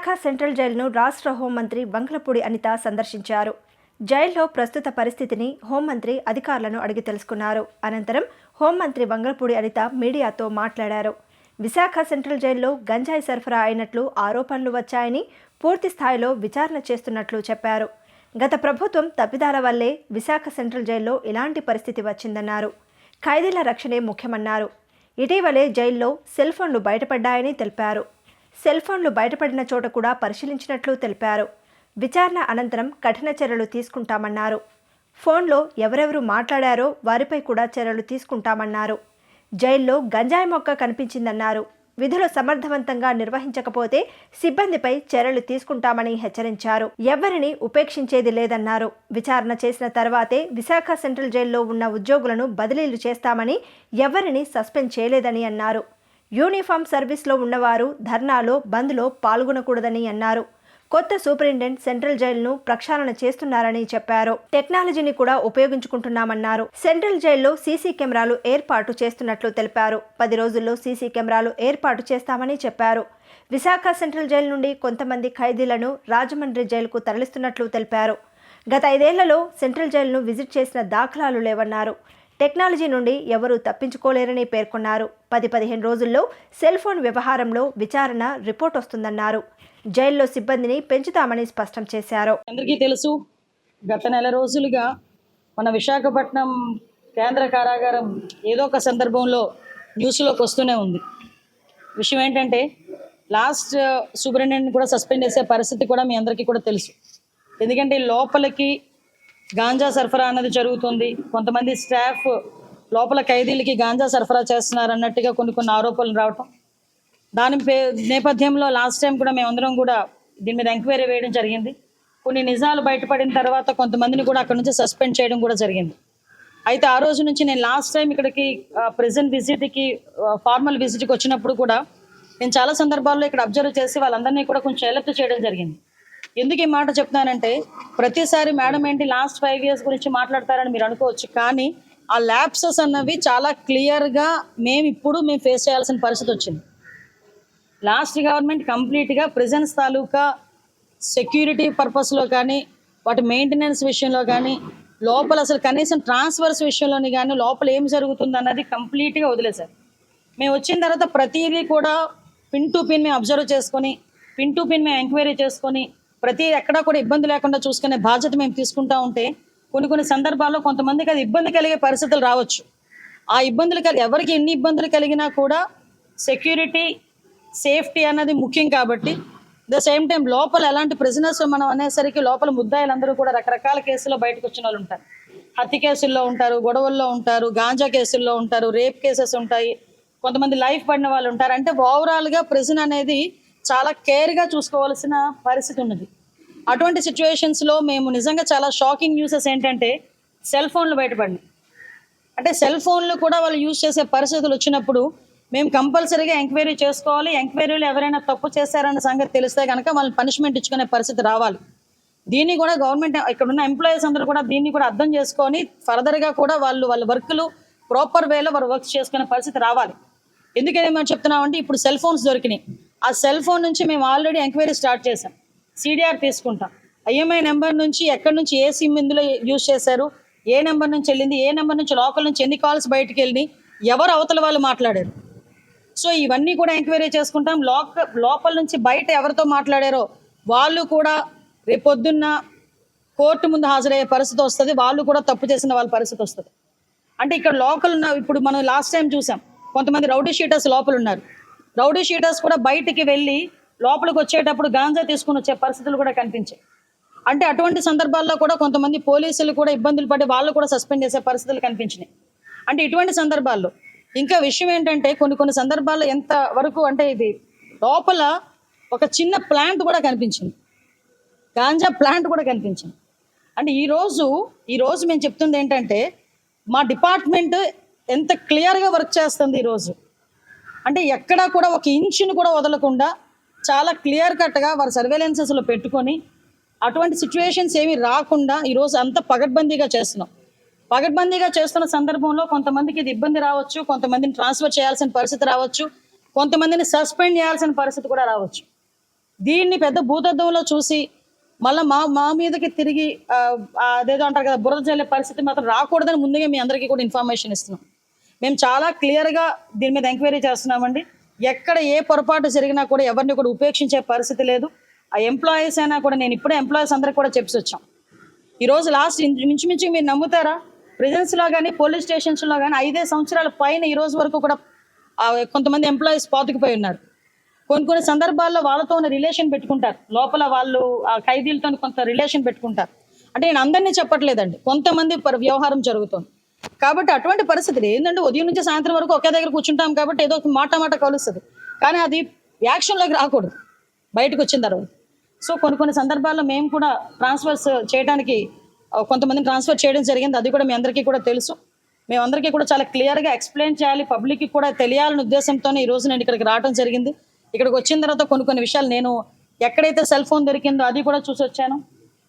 Visakha central జైలును రాష్ట్ర హోంమంత్రి బంగ్లపూడి అనిత సందర్శించారు. జైల్లో ప్రస్తుత పరిస్థితిని హోంమంత్రి అధికారులను అడిగి తెలుసుకున్నారు. అనంతరం హోంమంత్రి బంగ్లపూడి అనిత మీడియాతో మాట్లాడారు. విశాఖ సెంట్రల్ జైల్లో గంజాయి సరఫరా అయినట్లు ఆరోపణలు వచ్చాయని పూర్తి స్థాయిలో విచారణ చేస్తున్నట్లు చెప్పారు. గత ప్రభుత్వం తప్పిదాల వల్లే విశాఖ సెంట్రల్ జైల్లో ఇలాంటి పరిస్థితి వచ్చిందన్నారు. ఖైదీల రక్షణే ముఖ్యమన్నారు. ఇటీవలే జైల్లో సెల్ ఫోన్లు బయటపడ్డాయని తెలిపారు. సెల్ ఫోన్లు బయటపడిన చోట కూడా పరిశీలించినట్లు తెలిపారు. విచారణ అనంతరం కఠిన చర్యలు తీసుకుంటామన్నారు. ఫోన్లో ఎవరెవరు మాట్లాడారో వారిపై కూడా చర్యలు తీసుకుంటామన్నారు. జైల్లో గంజాయి మొక్క కనిపించిందన్నారు. విధులు సమర్థవంతంగా నిర్వహించకపోతే సిబ్బందిపై చర్యలు తీసుకుంటామని హెచ్చరించారు. ఎవరిని ఉపేక్షించేది లేదన్నారు. విచారణ చేసిన తర్వాతే విశాఖ సెంట్రల్ జైల్లో ఉన్న ఉద్యోగులను బదిలీలు చేస్తామని ఎవరిని సస్పెండ్ చేయలేదని అన్నారు. యూనిఫామ్ సర్వీస్లో ఉన్నవారు ధర్నాలో బంద్లో పాల్గొనకూడదని అన్నారు. కొత్త సూపరింటెండెంట్ సెంట్రల్ జైలును ప్రక్షాళన చేస్తున్నారని చెప్పారు. టెక్నాలజీని కూడా ఉపయోగించుకుంటున్నామన్నారు. సెంట్రల్ జైల్లో సీసీ కెమెరాలు ఏర్పాటు చేస్తున్నట్లు తెలిపారు. పది రోజుల్లో సీసీ కెమెరాలు ఏర్పాటు చేస్తామని చెప్పారు. విశాఖ సెంట్రల్ జైలు నుండి కొంతమంది ఖైదీలను రాజమండ్రి జైలుకు తరలిస్తున్నట్లు తెలిపారు. గత ఐదేళ్ళలో సెంట్రల్ జైలును విజిట్ చేసిన దాఖలాలు లేవన్నారు. టెక్నాలజీ నుండి ఎవరూ తప్పించుకోలేరని పేర్కొన్నారు. పది పదిహేను రోజుల్లో సెల్ ఫోన్ వ్యవహారంలో విచారణ రిపోర్ట్ వస్తుందన్నారు. జైల్లో సిబ్బందిని పెంచుతామని స్పష్టం చేశారు. అందరికీ తెలుసు గత నెల రోజులుగా మన విశాఖపట్నం కేంద్ర కారాగారం ఏదో ఒక సందర్భంలో న్యూస్లోకి వస్తూనే ఉంది. విషయం ఏంటంటే లాస్ట్ సూపరింటెండెంట్ కూడా సస్పెండ్ చేసే పరిస్థితి కూడా మీ అందరికీ కూడా తెలుసు. ఎందుకంటే లోపలికి గాంజా సరఫరా అన్నది జరుగుతుంది. కొంతమంది స్టాఫ్ లోపల ఖైదీలకి గాంజా సరఫరా చేస్తున్నారు అన్నట్టుగా కొన్ని కొన్ని ఆరోపణలు రావటం. దాని పే నేపథ్యంలో లాస్ట్ టైం కూడా మేమందరం కూడా దీని మీద ఎంక్వైరీ వేయడం జరిగింది. కొన్ని నిజాలు బయటపడిన తర్వాత కొంతమందిని కూడా అక్కడ నుంచి సస్పెండ్ చేయడం కూడా జరిగింది. అయితే ఆ రోజు నుంచి నేను లాస్ట్ టైం ఇక్కడికి ప్రెసెంట్ విజిట్కి ఫార్మల్ విజిట్కి వచ్చినప్పుడు కూడా నేను చాలా సందర్భాల్లో ఇక్కడ అబ్జర్వ్ చేసి వాళ్ళందరినీ కూడా కొంచెం ఎలర్ట్ చేయడం జరిగింది. ఎందుకు ఈ మాట చెప్తున్నానంటే ప్రతిసారి మేడం ఏంటి లాస్ట్ ఫైవ్ ఇయర్స్ గురించి మాట్లాడతారని మీరు అనుకోవచ్చు కానీ ఆ ల్యాప్సెస్ అన్నవి చాలా క్లియర్గా మేము ఇప్పుడు మేము ఫేస్ చేయాల్సిన పరిస్థితి వచ్చింది. లాస్ట్ గవర్నమెంట్ కంప్లీట్గా ప్రెజెన్స్ తాలూకా సెక్యూరిటీ పర్పస్లో కానీ వాటి మెయింటెనెన్స్ విషయంలో కానీ లోపల అసలు కనీసం ట్రాన్స్ఫర్స్ విషయంలోని కానీ లోపల ఏం జరుగుతుంది అన్నది కంప్లీట్గా వదిలేశారు. మేము వచ్చిన తర్వాత ప్రతిదీ కూడా పిన్ టు పిన్ మేము అబ్జర్వ్ చేసుకొని పిన్ టు పిన్ మేము ఎంక్వైరీ చేసుకొని ప్రతి ఎక్కడా కూడా ఇబ్బంది లేకుండా చూసుకునే బాధ్యత మేము తీసుకుంటా ఉంటే కొన్ని కొన్ని సందర్భాల్లో కొంతమందికి అది ఇబ్బంది కలిగే పరిస్థితులు రావచ్చు. ఆ ఇబ్బందులు కలిగి ఎవరికి ఎన్ని ఇబ్బందులు కలిగినా కూడా సెక్యూరిటీ సేఫ్టీ అన్నది ముఖ్యం కాబట్టి ద సేమ్ టైం లోపల ఎలాంటి ప్రిజనర్స్ మనం అనేసరికి లోపల ముద్దాయిలందరూ కూడా రకరకాల కేసుల్లో బయటకు వచ్చిన వాళ్ళు ఉంటారు. హత్య కేసుల్లో ఉంటారు గొడవల్లో ఉంటారు గాంజా కేసుల్లో ఉంటారు రేప్ కేసెస్ ఉంటాయి. కొంతమంది లైఫ్ పడిన వాళ్ళు ఉంటారు. అంటే ఓవరాల్గా ప్రిజన్ అనేది చాలా కేర్గా చూసుకోవాల్సిన పరిస్థితి ఉన్నది. అటువంటి సిచ్యువేషన్స్లో మేము నిజంగా చాలా షాకింగ్ న్యూసెస్ ఏంటంటే సెల్ ఫోన్లు బయటపడినాయి. అంటే సెల్ ఫోన్లు కూడా వాళ్ళు యూజ్ చేసే పరిస్థితులు వచ్చినప్పుడు మేము కంపల్సరీగా ఎంక్వైరీ చేసుకోవాలి ఎంక్వైరీలు ఎవరైనా తప్పు చేశారన్న సంగతి తెలిస్తే కనుక వాళ్ళని పనిష్మెంట్ ఇచ్చుకునే పరిస్థితి రావాలి. దీన్ని కూడా గవర్నమెంట్ ఇక్కడ ఉన్న ఎంప్లాయీస్ అందరూ కూడా దీన్ని కూడా అర్థం చేసుకొని ఫర్దర్గా కూడా వాళ్ళు వాళ్ళ వర్క్లు ప్రాపర్ వేలో వారు వర్క్ చేసుకునే పరిస్థితి రావాలి. ఎందుకని మేము చెప్తున్నామంటే ఇప్పుడు సెల్ ఫోన్స్ దొరికినాయి. ఆ సెల్ ఫోన్ నుంచి మేము ఆల్రెడీ ఎంక్వైరీ స్టార్ట్ చేసాం సిడిఆర్ తీసుకుంటాం. ఐఎంఐ నెంబర్ నుంచి ఎక్కడి నుంచి ఏ సిమ్ ఇందులో యూజ్ చేశారు ఏ నెంబర్ నుంచి వెళ్ళింది ఏ నెంబర్ నుంచి లోకల్ నుంచి ఎన్ని కాల్స్ బయటకు వెళ్ళినాయి ఎవరు అవతల వాళ్ళు మాట్లాడారు. సో ఇవన్నీ కూడా ఎంక్వైరీ చేసుకుంటాం. లోక లోపల నుంచి బయట ఎవరితో మాట్లాడారో వాళ్ళు కూడా రేపొద్దున్న కోర్టు ముందు హాజరయ్యే పరిస్థితి వస్తుంది. వాళ్ళు కూడా తప్పు చేసిన వాళ్ళ పరిస్థితి వస్తుంది. అంటే ఇక్కడ లోకల్ ఉన్న ఇప్పుడు మనం లాస్ట్ టైం చూసాం కొంతమంది రౌడీ షీటర్స్ లోపల ఉన్నారు. రౌడీ షీటర్స్ కూడా బయటికి వెళ్ళి లోపలికి వచ్చేటప్పుడు గాంజా తీసుకుని వచ్చే పరిస్థితులు కూడా కనిపించాయి. అంటే అటువంటి సందర్భాల్లో కూడా కొంతమంది పోలీసులు కూడా ఇబ్బందులు పడి వాళ్ళు కూడా సస్పెండ్ చేసే పరిస్థితులు కనిపించినాయి. అంటే ఇటువంటి సందర్భాల్లో ఇంకా విషయం ఏంటంటే కొన్ని కొన్ని సందర్భాల్లో ఎంత వరకు అంటే ఇది లోపల ఒక చిన్న ప్లాంట్ కూడా కనిపించింది. గాంజా ప్లాంట్ కూడా కనిపించింది. అంటే ఈరోజు ఈరోజు మేము చెప్తుంది ఏంటంటే మా డిపార్ట్మెంట్ ఎంత క్లియర్గా వర్క్ చేస్తుంది ఈరోజు అంటే ఎక్కడా కూడా ఒక ఇంచును కూడా వదలకుండా చాలా క్లియర్ కట్గా వారి సర్వేలెన్సెస్లో పెట్టుకొని అటువంటి సిచ్యువేషన్స్ ఏమీ రాకుండా ఈరోజు అంత పగడ్బందీగా చేస్తున్నాం. పగడ్బందీగా చేస్తున్న సందర్భంలో కొంతమందికి ఇది ఇబ్బంది రావచ్చు కొంతమందిని ట్రాన్స్ఫర్ చేయాల్సిన పరిస్థితి రావచ్చు కొంతమందిని సస్పెండ్ చేయాల్సిన పరిస్థితి కూడా రావచ్చు. దీన్ని పెద్ద భూతద్దంలో చూసి మళ్ళీ మా మా మీదకి తిరిగి అదేదో అంటారు కదా బురద చల్లే పరిస్థితి మాత్రం రాకూడదని ముందుగా మీ అందరికీ కూడా ఇన్ఫర్మేషన్ ఇస్తున్నాం. మేము చాలా క్లియర్గా దీని మీద ఎంక్వైరీ చేస్తున్నామండి. ఎక్కడ ఏ పొరపాటు జరిగినా కూడా ఎవరిని కూడా ఉపేక్షించే పరిస్థితి లేదు. ఆ ఎంప్లాయీస్ అయినా కూడా నేను ఇప్పుడే ఎంప్లాయీస్ అందరికి కూడా చెప్పి వచ్చాం. ఈరోజు రోజు లాస్ట్ మించుమించు మీరు నమ్ముతారా? ప్రిజెన్స్లో కానీ పోలీస్ స్టేషన్స్లో కానీ ఐదే సంవత్సరాల పైన ఈ రోజు వరకు కూడా కొంతమంది ఎంప్లాయీస్ పాతుకుపోయి ఉన్నారు. కొన్ని కొన్ని సందర్భాల్లో వాళ్ళతో ఉన్న రిలేషన్ పెట్టుకుంటారు. లోపల వాళ్ళు ఆ ఖైదీలతో కొంత రిలేషన్ పెట్టుకుంటారు. అంటే నేను అందరినీ చెప్పట్లేదండి. కొంతమంది వ్యవహారం జరుగుతుంది. కాబట్టి అటువంటి పరిస్థితులు ఏంటంటే ఉదయం నుంచి సాయంత్రం వరకు ఒకే దగ్గర కూర్చుంటాం కాబట్టి ఏదో ఒక మాట మాట కలుస్తుంది. కానీ అది యాక్షన్లోకి రాకూడదు. బయటకు వచ్చిన తర్వాత. సో కొన్ని కొన్ని సందర్భాల్లో మేము కూడా ట్రాన్స్ఫర్స్ చేయడానికి కొంతమందిని ట్రాన్స్ఫర్ చేయడం జరిగింది. అది కూడా మీ అందరికీ కూడా తెలుసు. మేమందరికీ కూడా చాలా క్లియర్గా ఎక్స్ప్లెయిన్ చేయాలి. పబ్లిక్కి కూడా తెలియాలనే ఉద్దేశంతోనే ఈ రోజు నేను ఇక్కడికి రావడం జరిగింది. ఇక్కడికి వచ్చిన తర్వాత కొన్ని కొన్ని విషయాలు నేను ఎక్కడైతే సెల్ ఫోన్ దొరికిందో అది కూడా చూసి వచ్చాను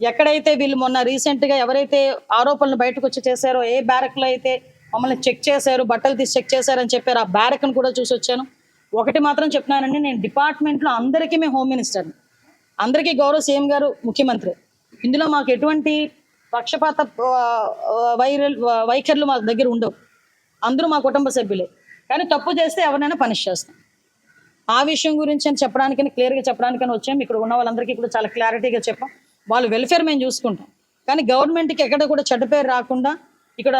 ఎక్కడైతే వీళ్ళు మొన్న రీసెంట్గా ఎవరైతే ఆరోపణలు బయటకు వచ్చి చేశారో ఏ బ్యారక్లో అయితే మమ్మల్ని చెక్ చేశారు బట్టలు తీసి చెక్ చేశారని చెప్పారు ఆ బ్యారక్ను కూడా చూసి వచ్చాను. ఒకటి మాత్రం చెప్తున్నానండి నేను డిపార్ట్మెంట్లో అందరికీ మేము హోమ్ మినిస్టర్ని అందరికీ గౌరవ సీఎం గారు ముఖ్యమంత్రి. ఇందులో మాకు ఎటువంటి పక్షపాత వైరల్ వైఖరులు మా దగ్గర ఉండవు. అందరూ మా కుటుంబ సభ్యులే. కానీ తప్పు చేస్తే ఎవరినైనా పనిష్ చేస్తాం. ఆ విషయం గురించి అని చెప్పడానికి క్లియర్గా చెప్పడానికని వచ్చాం. ఇక్కడ ఉన్న వాళ్ళందరికీ కూడా చాలా క్లారిటీగా చెప్పాం. వాళ్ళు వెల్ఫేర్ మేము చూసుకుంటాం. కానీ గవర్నమెంట్కి ఎక్కడ కూడా చెడ్డ పేరు రాకుండా ఇక్కడ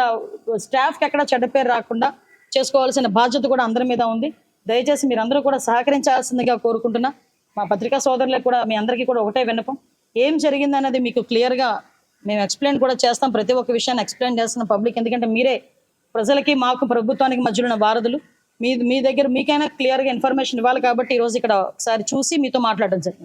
స్టాఫ్కి ఎక్కడ చెడ్డ పేరు రాకుండా చేసుకోవాల్సిన బాధ్యత కూడా అందరి మీద ఉంది. దయచేసి మీరందరూ కూడా సహకరించాల్సిందిగా కోరుకుంటున్నా. మా పత్రికా సోదరులకు కూడా మీ అందరికీ కూడా ఒకటే విన్నపం. ఏం జరిగిందన్నది మీకు క్లియర్గా మేము ఎక్స్ప్లెయిన్ కూడా చేస్తాం. ప్రతి ఒక్క విషయాన్ని ఎక్స్ప్లెయిన్ చేస్తున్నాం పబ్లిక్ ఎందుకంటే మీరే ప్రజలకి మాకు ప్రభుత్వానికి మధ్యలో ఉన్న వారధులు. మీ మీ దగ్గర మీకైనా క్లియర్గా ఇన్ఫర్మేషన్ ఇవ్వాలి కాబట్టి ఈరోజు ఇక్కడ ఒకసారి చూసి మీతో మాట్లాడడం జరిగింది.